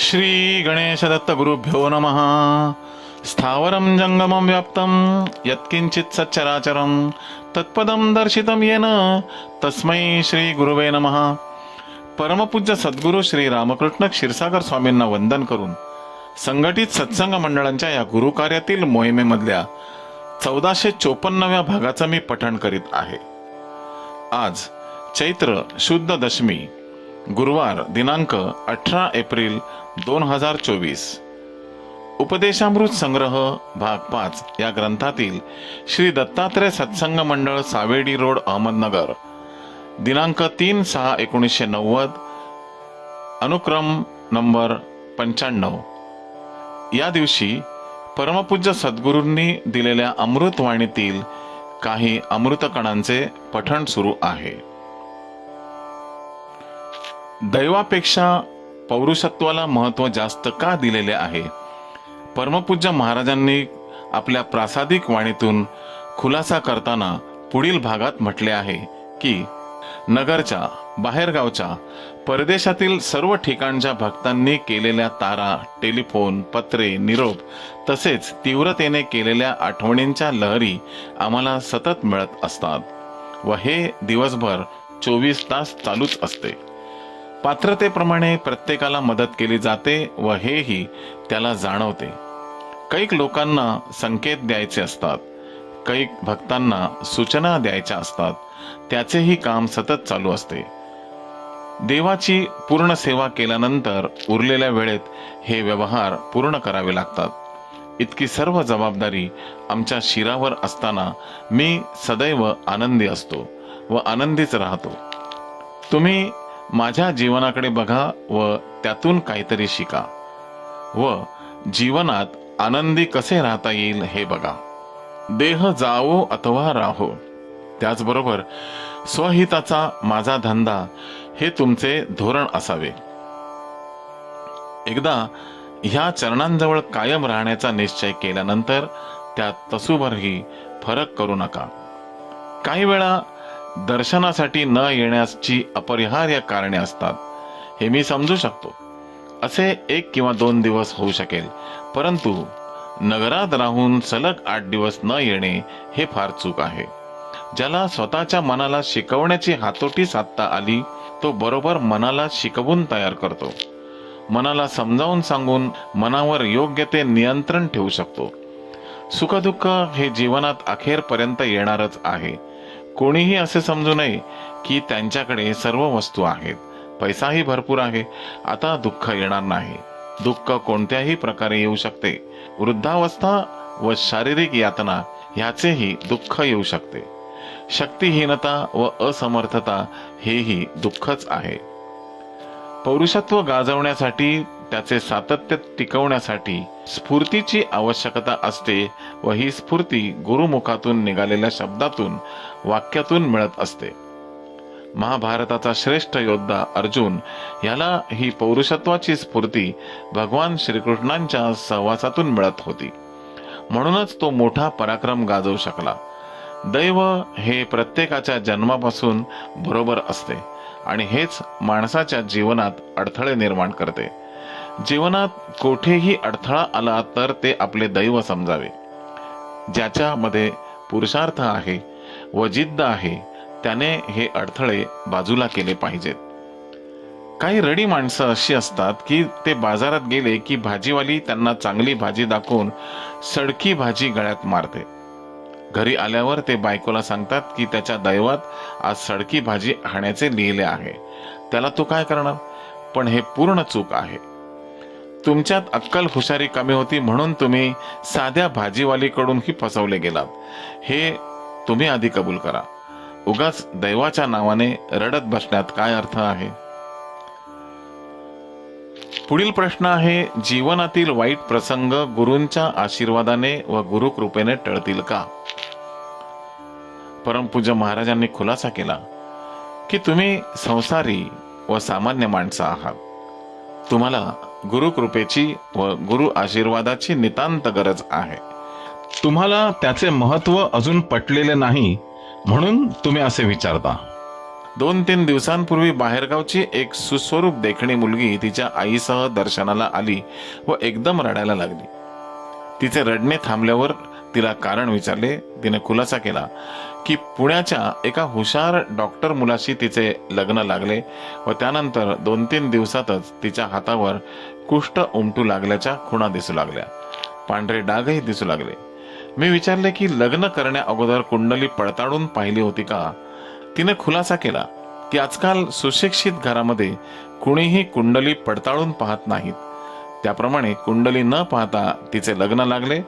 श्री गणेशदत्तगुरुभ्यो नमः। स्थावरं जङ्गमं व्याप्तं यत्किञ्चित् सच्चराचरं तत्पदं दर्शितं येन तस्मै श्री गुरुवे नमः। परमपूज्य सद्गुरू श्री रामकृष्ण क्षीरसागर स्वामींना वंदन करून संघटित सत्संग मंडळांच्या या गुरुकार्यातील मोहिमेमधल्या चौदाशे चोपन्नव्या भागाचं मी पठण करीत आहे. आज चैत्र शुद्ध दशमी गुरुवार दिनांक अठरा एप्रिल दोन हजार चोवीस. उपदेशामृत संग्रह भाग पाच या ग्रंथातील श्री दत्तात्रय सत्संग मंडळ सावेडी रोड अहमदनगर. दिनांक तीन सहा एकोणीसशे नव्वद अनुक्रम नंबर पंच्याण्णव. या दिवशी परमपूज्य सद्गुरूंनी दिलेल्या अमृतवाणीतील काही अमृतकणांचे पठण सुरू आहे. दैवापेक्षा पौरुषत्वाला महत्त्व जास्त का दिलेले आहे? परमपूज्य महाराजांनी आपल्या प्रासादिक वाणीतून खुलासा करताना पुढील भागात म्हटले आहे की नगरच्या बाहेरगावच्या परदेशातील सर्व ठिकाणच्या भक्तांनी केलेल्या तारा टेलिफोन पत्रे निरोप तसेच तीव्रतेने केलेल्या आठवणींच्या लहरी आम्हाला सतत मिळत असतात व हे दिवसभर चोवीस तास चालूच असते. पात्रतेप्रमाणे प्रत्येकाला मदत केली जाते व हेही त्याला जाणवते. कैक लोकांना संकेत द्यायचे असतात. कैक भक्तांना सूचना द्यायच्या असतात. त्याचेही काम सतत चालू असते. देवाची पूर्ण सेवा केल्यानंतर उरलेल्या वेळेत हे व्यवहार पूर्ण करावे लागतात. इतकी सर्व जबाबदारी आमच्या शिरावर असताना मी सदैव आनंदी असतो व आनंदीच राहतो. तुम्ही माझ्या जीवनाकडे बघा व त्यातून काहीतरी शिका. व जीवनात आनंदी कसे राहता येईल हे बघा. देह जावो अथवा राहो. त्याचबरोबर स्वहिताचा माझा धंदा हे तुमचे धोरण असावे. एकदा ह्या चरणांजवळ कायम राहण्याचा निश्चय केल्यानंतर त्यात तसूभरही फरक करू नका. काही वेळा दर्शनासाठी न येण्याची अपरिहार्य कारणे असतात. हे मी समजू शकतो. असे एक किंवा दोन दिवस होऊ शकेल. परंतु नगरात राहून सलग आठ दिवस न येणे हे फार चूक आहे. ज्याला स्वतःच्या मनाला शिकवण्याची हातोटी साधता आली तो बरोबर मनाला शिकवून तयार करतो. मनाला समजावून सांगून मनावर योग्य ते नियंत्रण ठेवू शकतो. सुखदुःख हे जीवनात अखेरपर्यंत येणारच आहे. कोणीही असे समजू नये की त्यांच्याकडे सर्व वस्तू आहेत. पैसाही भरपूर आहे. आता दुःख येणार नाही. दुःख कोणत्याही प्रकारे येऊ शकते. वृद्धावस्था व शारीरिक यातना ह्याचेही दुःख येऊ शकते. शक्तिहीनता व असमर्थता हेही दुःखच आहे. पौरुषत्व गाजवण्यासाठी त्याचे सातत्य टिकवण्यासाठी स्फूर्तीची आवश्यकता असते व ही स्फूर्ती गुरुमुखातून निघालेल्या शब्दातून वाक्यातून मिळत असते. महाभारताचा श्रेष्ठ योद्धा अर्जुन याला ही पौरुषत्वाची स्फूर्ती भगवान श्रीकृष्णांच्या सहवासातून मिळत होती. म्हणूनच तो मोठा पराक्रम गाजवू शकला. दैव हे प्रत्येकाच्या जन्मापासून बरोबर असते. आणि हेच माणसाच्या जीवनात अडथळे निर्माण करते. जीवनात कोठेही अडथळा आला तर ते आपले दैव समजावे. ज्याच्यामध्ये पुरुषार्थ आहे व जिद्द आहे त्याने हे अडथळे बाजूला केले पाहिजेत. काही रडी माणसं अशी असतात की ते बाजारात गेले की भाजीवाली त्यांना चांगली भाजी दाखवून सडकी भाजी गळ्यात मारते. घरी आल्यावर ते बायकोला सांगतात की त्याच्या दैवात आज सडकी भाजी हाण्याचे लिहिले आहे. त्याला तो काय करणार? पण हे पूर्ण चूक आहे. तुमच्यात अक्कल हुशारी कमी होती म्हणून तुम्ही साध्या भाजीवालीकडूनही फसवले गेलात. हे तुम्ही आधी कबूल करा. उगाच दैवाच्या नावाने रडत बसण्यात काय अर्थ आहे? पुढील प्रश्न आहे जीवनातील वाईट प्रसंग गुरूंच्या आशीर्वादाने व गुरुकृपेने टळतील का? परमपूज्य महाराजांनी खुलासा केला की तुम्ही संसारी व सामान्य माणसं आहात. तुम्हाला गुरुकृपेची व गुरु आशीर्वादाची नितांत गरज आहे. तुम्हाला त्याचे महत्त्व अजून पटलेले नाही म्हणून तुम्ही असे विचारता. दोन तीन दिवसांपूर्वी बाहेरगावची एक सुस्वरूप देखणी मुलगी तिच्या आईसह दर्शनाला आली व एकदम रडायला लागली. तिचे रडणे थांबल्यावर तिला कारण विचारले तिने खुलासा केला. की पुण्याच्या एका हुशार डॉक्टर मुलाशी तिचे लग्न लागले व त्यानंतर दोन तीन दिवसातच तिच्या हातावर कुष्ठ उमटू लागल्याच्या खुणा दिसू लागल्या. पांढरे डागही दिसू लागले. मी विचारले की लग्न करण्या अगोदर कुंडली पडताळून पाहिली होती का? तिने खुलासा केला की आजकाल सुशिक्षित घरामध्ये कुणीही कुंडली पडताळून पाहत नाहीत. त्याप्रमाणे कुंडली न पाहता तिचे लग्न लागले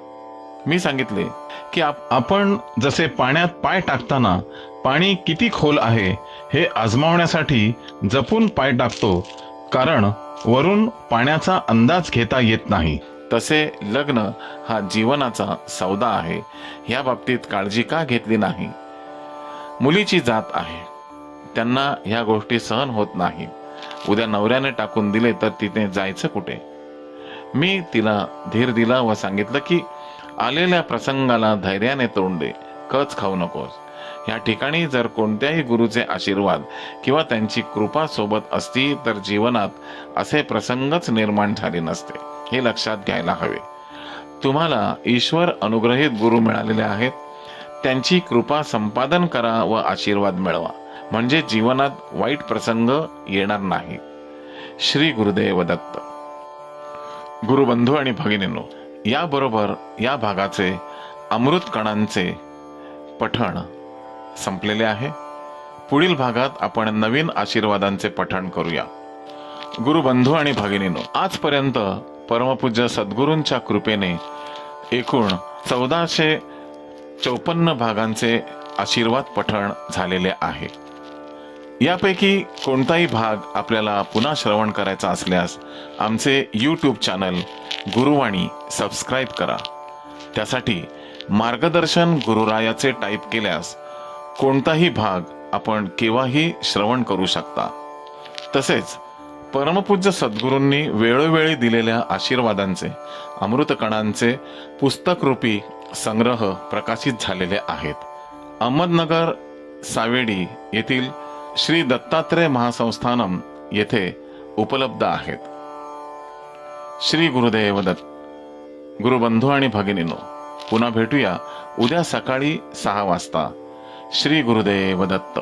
मी सांगितले की आपण जसे पाण्यात पाय टाकताना पाणी किती खोल आहे हे आजमावण्यासाठी जपून पाय टाकतो कारण वरून पाण्याचा अंदाज घेता येत नाही. तसे लग्न हा जीवनाचा सौदा आहे. या बाबतीत काळजी का घेतली नाही? मुलीची जात आहे. त्यांना ह्या गोष्टी सहन होत नाही. उद्या नवऱ्याने टाकून दिले तर तिने जायचं कुठे? मी तिला धीर दिला व सांगितलं की आलेल्या प्रसंगाला धैर्याने तोंड दे कच खाऊ नकोस. या ठिकाणी जर कोणत्याही गुरुचे आशीर्वाद किंवा त्यांची कृपा सोबत असती तर जीवनात असे प्रसंगच निर्माण झाले नसते हे लक्षात घ्यायला हवे. तुम्हाला ईश्वर अनुग्रहित गुरु मिळालेले आहेत. त्यांची कृपा संपादन करा व आशीर्वाद मिळवा. म्हणजे जीवनात वाईट प्रसंग येणार नाही. श्री गुरुदेव दत्त. गुरुबंधू आणि भगिनींनो याबरोबर या भागाचे अमृत कणांचे पठण संपलेले आहे. पुढील भागात आपण नवीन आशीर्वादांचे पठण करूया. गुरुबंधू आणि भगिनीनो आजपर्यंत परमपूज्य सद्गुरूंच्या कृपेने एकूण चौदाशे चौपन्न भागांचे आशीर्वाद पठण झालेले आहे. यापैकी कोणताही भाग आपल्याला पुन्हा श्रवण करायचा असल्यास आमचे यूट्यूब चॅनल गुरुवाणी सबस्क्राईब करा. त्यासाठी मार्गदर्शन गुरुरायाचे टाईप केल्यास कोणताही भाग आपण केव्हाही श्रवण करू शकता. तसेच परमपूज्य सद्गुरूंनी वेळोवेळी दिलेल्या आशीर्वादांचे अमृतकणांचे पुस्तकरूपी संग्रह प्रकाशित झालेले आहेत. अहमदनगर सावेडी येथील श्री दत्तात्रय महासंस्थानम येथे उपलब्ध आहेत. श्री गुरुदेव दत्त गुरुबंधू आणि भगिनीनो पुन्हा भेटूया उद्या सकाळी सहा वाजता. श्री गुरुदेव दत्त.